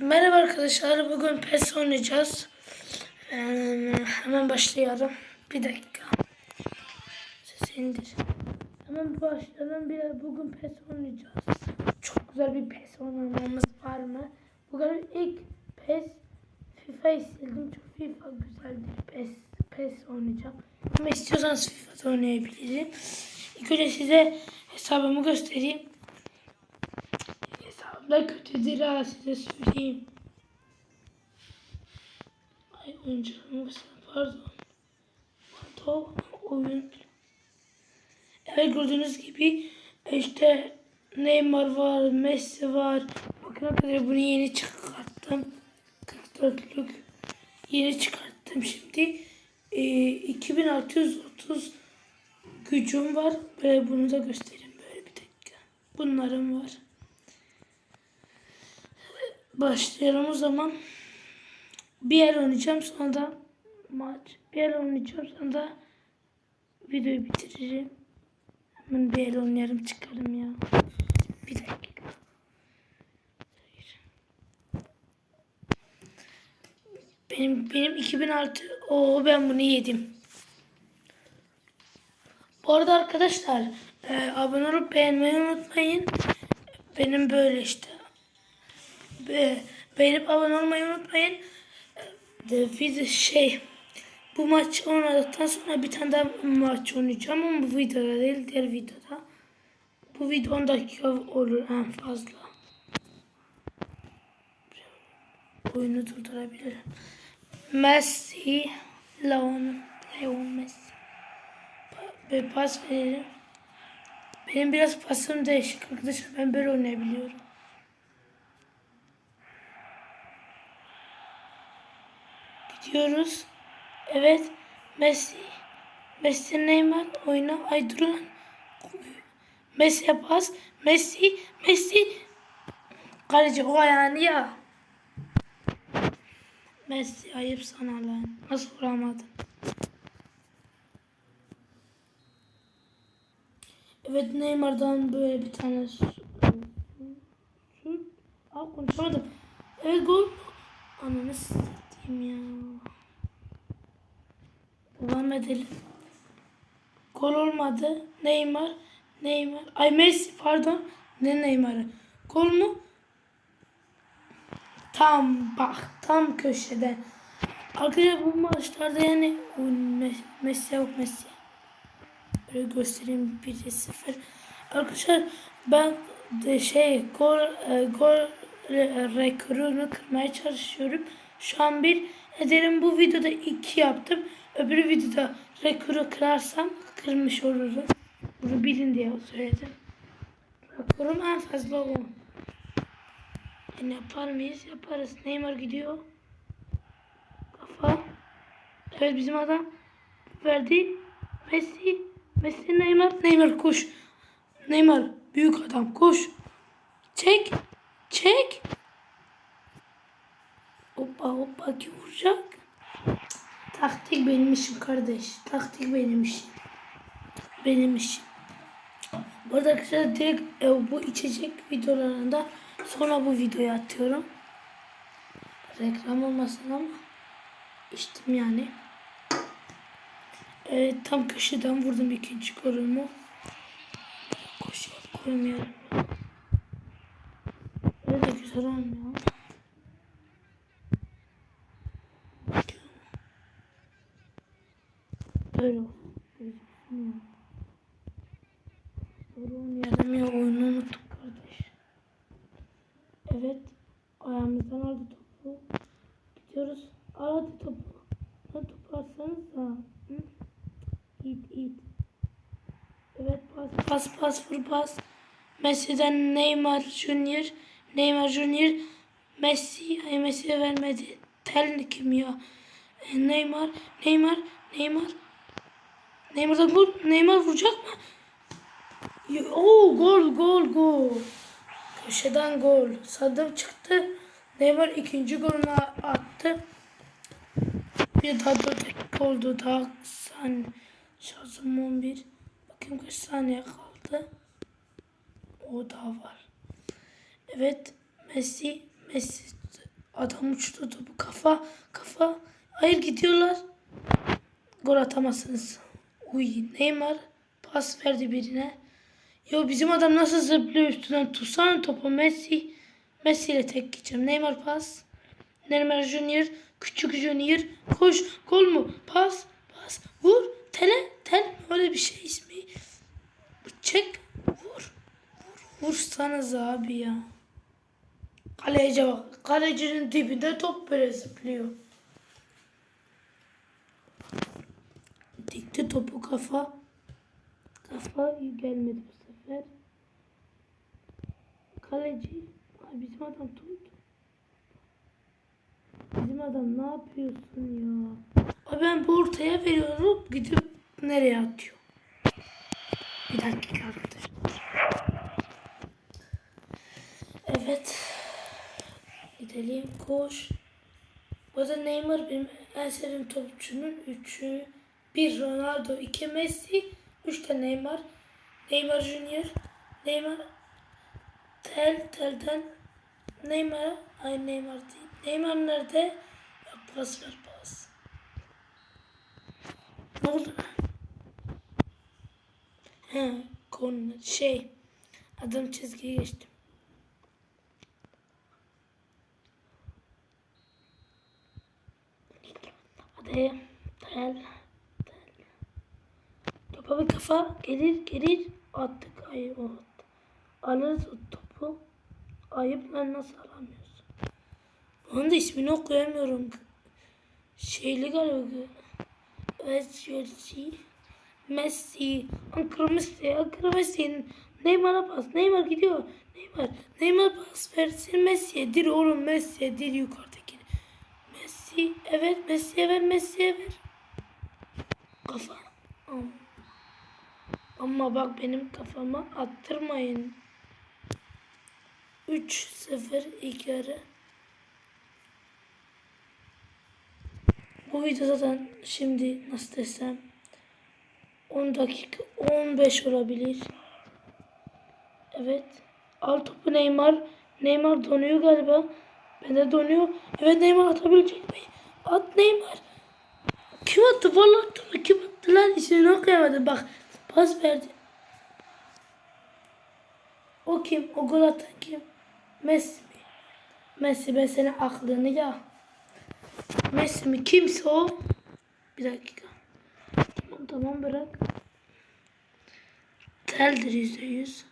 Merhaba arkadaşlar. Bugün PES oynayacağız. Ee, hemen başlayalım. Bir dakika. Sesi indir. Hemen başlayalım. Bir, bugün PES oynayacağız. Çok güzel bir PES oynamamız var mı? Bugün ilk PES FIFA'yı sildim. Çok FIFA güzeldir. PES, PES oynayacağım. Ama istiyorsanız FIFA'da oynayabilirim. İlk önce size hesabımı göstereyim. Hesabımda kötüdür ha size söyleyeyim. Ay oyuncularımı göster pardon. Pardon oyun. Evet gördüğünüz gibi işte Neymar var, Messi var. Bakın arkadaşlar bunu yeni çıkarttım. 44'lük yeni çıkarttım şimdi. Ee, 2630 gücüm var. Böyle bunu da göstereyim böyle bir dakika. Bunlarım var. Başlayalım o zaman. Bir yer oynayacağım sonra da maç. Bir yer oynayacağım sonra da videoyu bitiririm. Hemen bir yer oynayalım çıkalım ya. Bir dakika. Benim benim 2006 o ben bunu yedim. Bu arada arkadaşlar e, abone olup beğenmeyi unutmayın. Benim böyle işte. Be, beğenip abone olmayı unutmayın. E, De, video şey bu maç oynadıktan sonra bir tane daha maç oynayacağım ama bu videoda değil diğer videoda. Bu video 10 dakika olur en fazla. Oyunu durdurabilirim. Messi, Leon, Leon Messi. Bir pas verelim. Benim biraz pasım değişik arkadaşlar. Ben böyle oynayabiliyorum. Gidiyoruz. Evet. Messi. Messi Neymar oyna. Ay dur lan. Messi'ye pas. Messi. Messi. Kaleci o ayağını ya. Messi ayıp sana lan. Nasıl vuramadın? Evet Neymar'dan böyle bir tane Aa konuşamadım. Evet gol. Ananı satayım ya. Devam edelim. Gol olmadı. Neymar. Neymar. Ay Messi pardon. Ne Neymar'ı? Gol mu? Tam bak tam köşede. Arkadaşlar bu maçlarda yani o Me- Messi yok Messi. Böyle göstereyim 1-0. Arkadaşlar ben de şey gol e, gol re- rekorunu kırmaya çalışıyorum. Şu an bir ederim bu videoda 2 yaptım. Öbür videoda rekoru kırarsam kırmış olurum. Bunu bilin diye söyledim. Rekorum en fazla o. Yani yapar mıyız? Yaparız. Neymar gidiyor. Kafa. Evet bizim adam verdi. Messi. Messi Neymar. Neymar koş. Neymar büyük adam koş. Çek. Çek. Hoppa hoppa ki vuracak. Taktik benim işim kardeş. Taktik benim işim. Benim işim. Bu arada arkadaşlar direkt e, bu içecek videolarında sonra bu videoyu atıyorum. Reklam olmasın ama içtim yani. Evet tam köşeden vurdum ikinci golümü. Koşuyor koymuyorum. Öyle güzel olmuyor. Böyle olsun. Böyle oynayalım ya oyunu unuttuk kardeş. Evet. Ayağımızdan aldı topu. Gidiyoruz. Al hadi topu. Hadi topu atsanız da. Hı? İt it. Evet pas pas pas vur pas. Messi'den Neymar Junior. Neymar Junior. Messi. Ay Messi'ye vermedi. Tel kim ya? E, Neymar. Neymar. Neymar. Neymar'dan gol. Neymar vuracak mı? Oo gol gol gol. Köşeden gol. Sadım çıktı. Neymar ikinci golünü attı. Bir daha dört dakika oldu. Daha saniye. Şarjım 11. Bakayım kaç saniye kaldı. O daha var. Evet. Messi. Messi Adam uçtu topu kafa kafa. Hayır gidiyorlar. Gol atamazsınız. Uy Neymar pas verdi birine. Yo bizim adam nasıl zıplıyor üstünden tutsana topu Messi. Messi ile tek gideceğim. Neymar pas. Neymar Junior. Küçük Junior. Koş. Gol mu? Pas. Pas. Vur. Tele. Tel. Öyle bir şey ismi. Çek. Vur. Vur. Vursanız abi ya. Kaleci bak. Kalecinin dibinde top böyle zıplıyor. Topu kafa. Kafa gelmedi bu sefer. Kaleci. Ay bizim adam tut. Bizim adam ne yapıyorsun ya? Abi ben bu ortaya veriyorum. Gidip nereye atıyor? Bir dakika arkadaşlar. Evet. Gidelim. Koş. Bu arada Neymar benim en sevdiğim topçunun üçü. Bir Ronaldo, iki Messi, üç de Neymar. Neymar Junior, Neymar Tel, Tel'den Neymar'a, ay Neymar değil. Neymar nerede? Ya pas ver pas. Ne oldu lan? He, konu şey. Adam çizgiye geçtim. Hadi. Tel. Bir kafa. Gelir gelir. Attık. Ay o attı. Alırız o topu. Ayıp lan nasıl alamıyorsun? Onun da ismini okuyamıyorum. Şeyli galiba. Messi. Messi. Ankara Messi. Ankara Messi. Neymar'a pas. Neymar gidiyor. Neymar. Neymar pas versin Messi'ye. Dir oğlum Messi'ye. Dir yukarıdakine. Messi. Evet Messi'ye ver. Messi'ye ver. Kafa. Ama, ama bak benim kafama attırmayın. 3-0 ilk yarı. Bu video zaten şimdi nasıl desem 10 dakika 15 olabilir. Evet. Al topu Neymar. Neymar donuyor galiba. Ben de donuyor. Evet Neymar atabilecek mi? At Neymar. Kim attı? Vallahi attı. Kim attı lan? İsmini okuyamadım. Bak pas verdi. O kim? O gol atan kim? Messi mi? Messi ben senin aklını ya. Messi mi? Kimse o? Bir dakika. Tamam tamam bırak. Teldir yüzde yüz.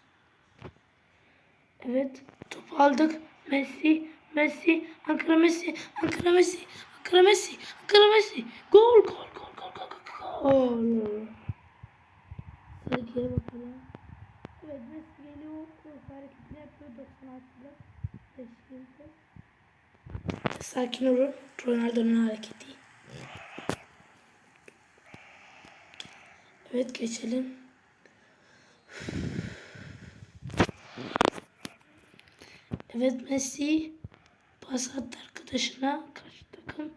Evet. Top aldık. Messi. Messi. Ankara Messi. Ankara Messi. Ankara Messi. Ankara Messi. Gol gol gol gol gol gol. Sarıya bakalım. Evet Messi geliyor. Hareketini yapıyor 96'da. Teşekkürler. Sakin olun. Ronaldo'nun hareketi. Evet geçelim. Evet Messi pas attı arkadaşına. Karşı takım.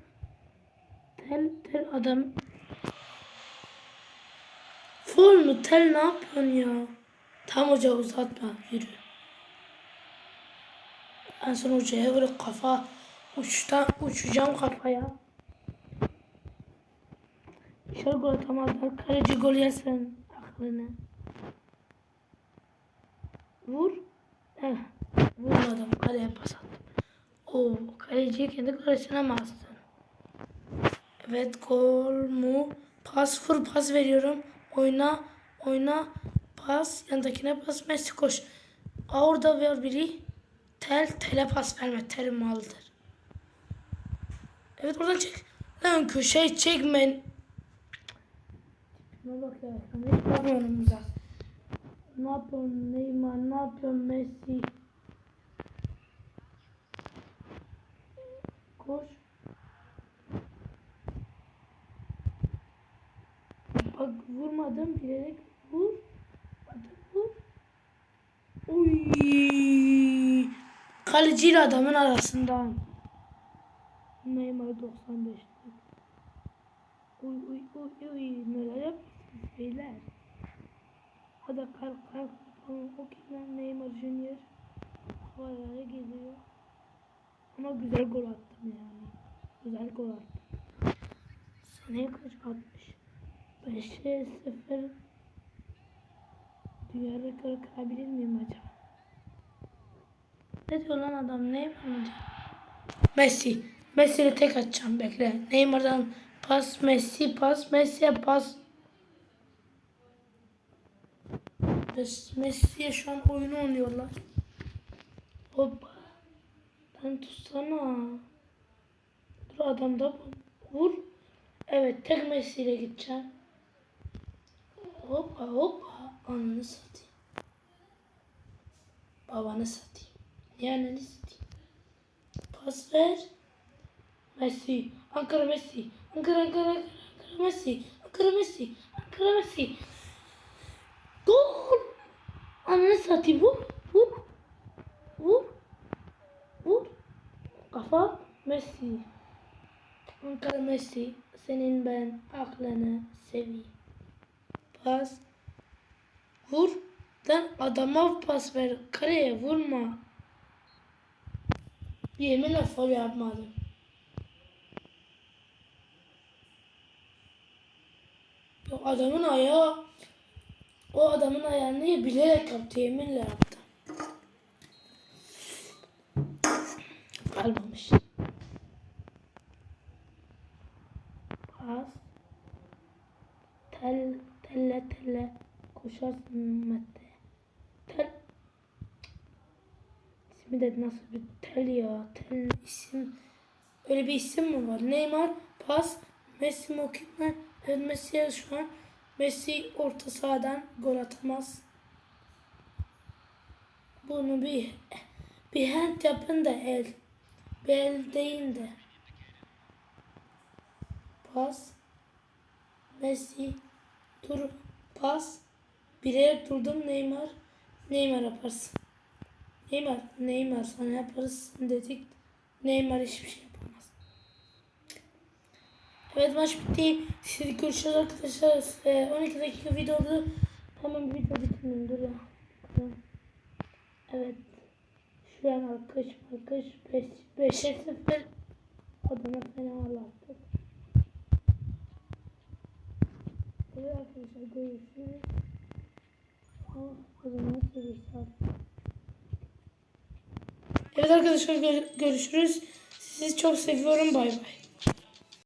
Tel tel adam. Fol mu? Tel ne yapıyorsun ya? Tam hoca uzatma. Yürü. En son hocaya böyle kafa uçtan uçacağım kafaya. Dışarı gol atamazlar. Kaleci gol yersen aklını. Vur. Eh. Vurmadım. Kaleye pas attım. Oo, kaleciyi kendi kalesine mi astın? Evet gol mu? Pas vur pas veriyorum. Oyna. Oyna. Pas. Yanındakine pas. Messi koş. Orada var biri. Tel. Tele pas verme. Tel maldır. Evet oradan çek. Lan köşeyi çekmen. Ne bak. Ne yapıyorum burada? Ne yapıyorsun Neymar? Ne yapıyorsun Messi? Koş. Bak vurmadım bilerek vur. Vur. Uy. Kaleciyle adamın arasından. Neymar 95. Uy uy uy uy neler yapıyorsunuz beyler? Hadi kalk kalk. O kim lan Neymar Junior. Havaya geliyor. Ama güzel gol attım yani. Güzel gol attım. Seneye kaç atmış? 5'e 0 Dünya rekoru kırabilir miyim acaba? Ne diyor lan adam? Mı diyor? Messi. Messi'yle tek atacağım bekle. Neymar'dan pas Messi pas Messi'ye pas. Mes- Messi'ye şu an oyunu oynuyorlar. Hoppa. Lan tutsana. Dur adam da vur. Evet tek Messi ile gideceğim. Hoppa hoppa. Ananı satayım. Babanı satayım. Yani satayım? Pas ver. Messi. Ankara Messi. Ankara Ankara Ankara, Ankara Messi. Ankara Messi. Ankara Messi. Gol. Ananı satayım. Vur. Vur. Vur. Vur. Kafa Messi. Ankara Messi. Senin ben aklını seveyim. Pas. Vur. Lan adama pas ver. Kareye vurma. Yeminle foul yapmadım. O adamın ayağı o adamın ayağını bilerek yaptı. Yeminle yaptı. Kalmamış. Pas. Tel, telle telle koşarsın Mete. Tel. İsmi de nasıl bir tel ya? Tel isim. Öyle bir isim mi var? Neymar pas. Messi okuyayım Evet Messi şu an. Messi orta sahadan gol atamaz. Bunu bir bir hand yapın da el. Bir el değil de. Pas. Messi. Dur. Pas. Birer durdum Neymar. Neymar yaparsın. Neymar, Neymar sana yaparız dedik. Neymar hiçbir şey yapamaz. Evet maç bitti. Siz görüşürüz arkadaşlar. Ee, 12 dakika video oldu. Hemen video bitirmeyeyim dur ya. Evet. Şu an alkış alkış 5 5'e 0 adama fena ağlattık. Evet arkadaşlar görüşürüz. O zaman Evet arkadaşlar gör- görüşürüz. Sizi çok seviyorum. Bay bay.